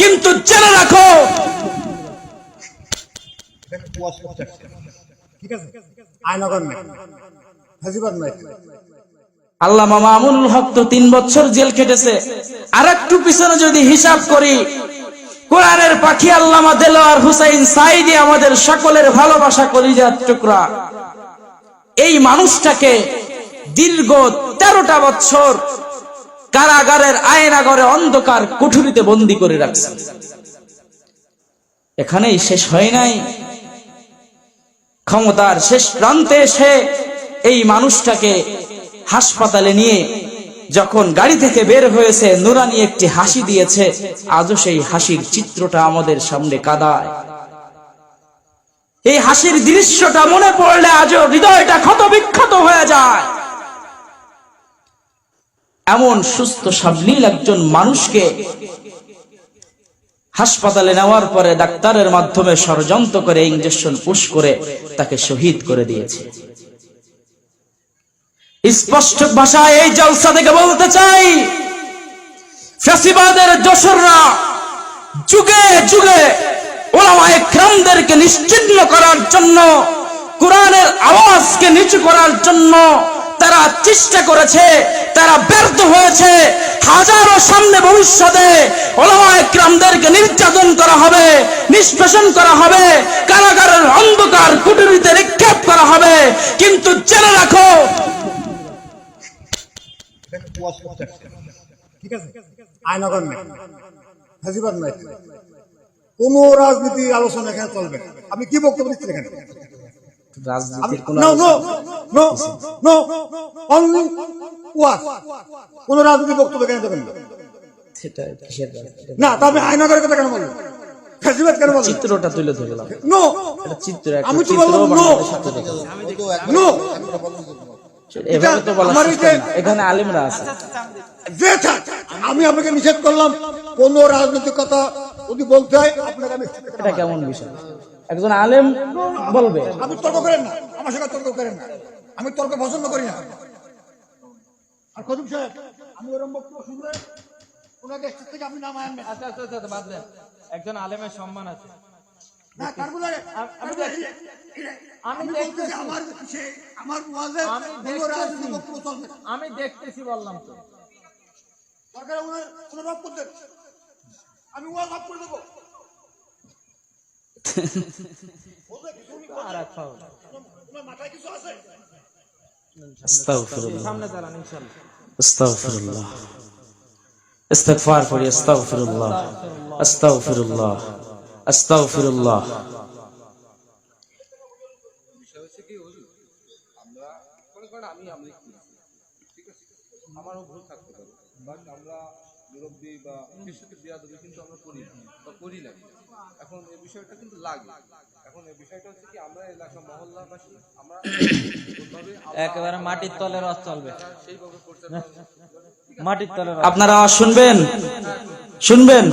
কিন্তু জেনে রাখো। ঠিক আছে? আয়নগর নাই। হাজিবাদ নাই। আল্লাহ মামুনুল হক তো তিন বছর জেল খেটেছে। আর একটু পিছনে যদি হিসাব করি কোরআনের পাখি আল্লামা দেলোয়ার হুসাইন সাইদি আমাদের সকলের ভালোবাসা কলিজার টুকরা। এই মানুষটাকে দীর্ঘ তেরোটা বছর কারাগারের আয়নাগরে অন্ধকার কুঠুরিতে বন্দি করে রাখছে। এখানেই শেষ হয় নাই। ক্ষমতার শেষ প্রান্তে এসে এই মানুষটাকে হাসপাতালে নিয়ে যখন গাড়ি থেকে বের হয়েছে, নুরানি একটি হাসি দিয়েছে, আজও সেই হাসির চিত্রটা আমাদের সামনে কাদায়। এই হাসির দৃশ্যটা মনে পড়লে আজও হৃদয়টা ক্ষত বিক্ষত হয়ে যায়। সুস্থ সাবলীল একজন মানুষকে হাসপাতালে নেওয়ার পরে ডাক্তারের মাধ্যমে ষড়যন্ত্র করে ইঞ্জেকশন পুশ করে তাকে শহীদ করে দিয়েছে। স্পষ্ট ভাষায় এই জলসা থেকে বলতে চাই, ফ্যাসিবাদের যশোররা যুগে যুগে ওলামায়ে ক্রামদেরকে নিশ্চিহ্ন করার জন্য, কোরআনের আওয়াজকে নিচু করার জন্য তারা চেষ্টা করেছে, তারা ব্যর্থ হয়েছে। হাজারো সামনে ভবিষ্যতে ওলামায়ে নির্যাতন করা হবে, নিষ্পেষণ করা হবে, কারাগারের অন্ধকার কুটুরিতে নিক্ষেপ করা হবে। কিন্তু জেনে রাখো কোন রাজনীতি আলোচনা এখানে চলবে। আপনি কি বক্তব্য দিচ্ছেন এখানে? রাজনীতির কোন অনলি কোন রাজনীতি বক্তব্য এখানে দেবেন না? সেটা কিসের না তবে কথা কেন বললেন কেন চিত্রটা তুলে ধরলাম নো চিত্র আমি তো বললাম no. বানাতে সাথে। সাথে। নো এভাবে তো বলা আমার এই system যে- না। এখানে আলিমরা আছে। যে থাক, আমি আপনাকে নিষেধ করলাম কোন রাজনৈতিক কথা যদি বলতে হয় আপনাকে আমি এটা কেমন বিষয়? একজন আলেম বলবে। আপনি তর্ক করেন না। আমার সঙ্গে তর্ক করেন না। আমি তর্ক পছন্দ করি না। আর কদম সাহেব আমি ওরম বক্তব্য শুনলে ওনাকে স্টেজ থেকে আপনি নামায় আনবেন। আচ্ছা আচ্ছা আচ্ছা বাদ দেন। একজন আলেমের সম্মান আছে। না আমি আমি আমি দেখতেছি। আমার সে আমার ওয়াজে আমি কোনো রাজনৈতিক দেখতেছি। বক্তব্য চলবে। আমি দেখতেছি বললাম তো। সরকার ওনার ওনার রব আমি ওয়াজ অফ করে দেবো আর এক পাও। ওনার মাথায় কিছু আছে আস্তাগফিরুল্লাহ সামনে দাঁড়ান ইনশাল্লাহ আস্তাগফিরুল্লাহ ইস্তিগফার করি আস্তাগফিরুল্লাহ আস্তাগফিরুল্লাহ আস্তাগফিরুল্লাহ বিষয় হচ্ছে কি হুজুর আমরা মনে করেন আমি আমলিক করেছি ঠিক আছে আমারও ভুল থাকতে পারে বাট আমরা মুরব্বী বা বিয়াদবি কিন্তু আমরা করি বা করি না। এখন এই বিষয়টা কিন্তু লাগে। এখন এই বিষয়টা হচ্ছে কি আমরা এলাকা মহল্লাবাসী আমরা একেবারে মাটির তলে রস চলবে। সেইভাবে মাটির তলে আপনারা শুনবেন? শুনবেন?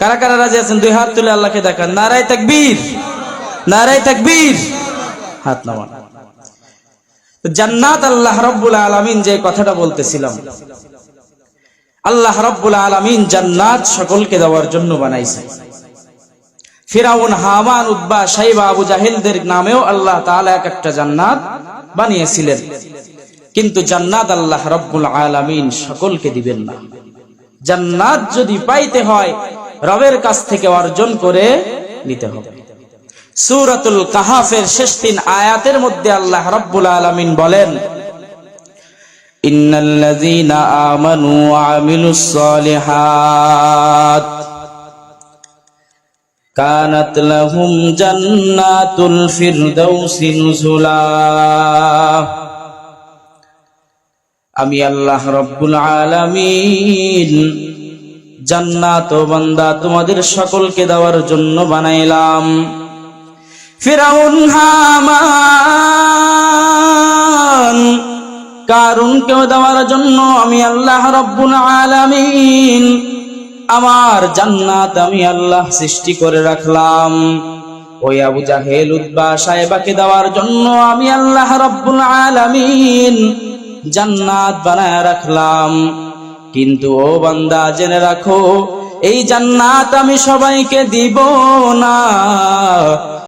কারা কারা রাজি আছেন? দুই হাত তুলে আল্লাহকে দেখান। নারাই তাকবীর। নারাই তাকবীর। হাত নামান। জান্নাত আল্লাহ রব্বুল আলামিন যে কথাটা বলতেছিলাম আল্লাহ রব্বুল আলামিন জান্নাত সকলকে দেওয়ার জন্য বানাইছে। ফিরাউন, হামান উদ্বা সাইবা, আবু জাহিলদের নামেও আল্লাহ তাআলা এক একটা জান্নাত বানিয়েছিলেন। কিন্তু জান্নাত আল্লাহ রব্বুল আলামিন সকলকে দিবেন না। জান্নাত যদি পাইতে হয়, রবের কাছ থেকে অর্জন করে নিতে হবে। সূরাতুল কাহাফের শেষ তিন আয়াতের মধ্যে আল্লাহ রব্বুল আলামিন বলেন ইন্নাল্লাযীনা আমানু ওয়া আমিলুস সালিহাত কানাত লাহুম জান্নাতুল ফিরদাউসি নুজুলা। আমি আল্লাহ রব্বুল আলামিন জান্নাত ও বান্দা তোমাদের সকলকে দেওয়ার জন্য বানাইলাম। ফিরাউন হামান কারুনকেও দেওয়ার জন্য আমি আল্লাহ রব্বুল আলামিন, আমার জান্নাত আমি আল্লাহ সৃষ্টি করে রাখলাম। ওই আবু জাহেল উদ্বা সাহেবাকে দেওয়ার জন্য আমি আল্লাহ রব্বুল আলামিন জান্নাত বানায় রাখলাম। কিন্তু ও বান্দা, জেনে রাখো, এই জান্নাত আমি সবাইকে দিব না।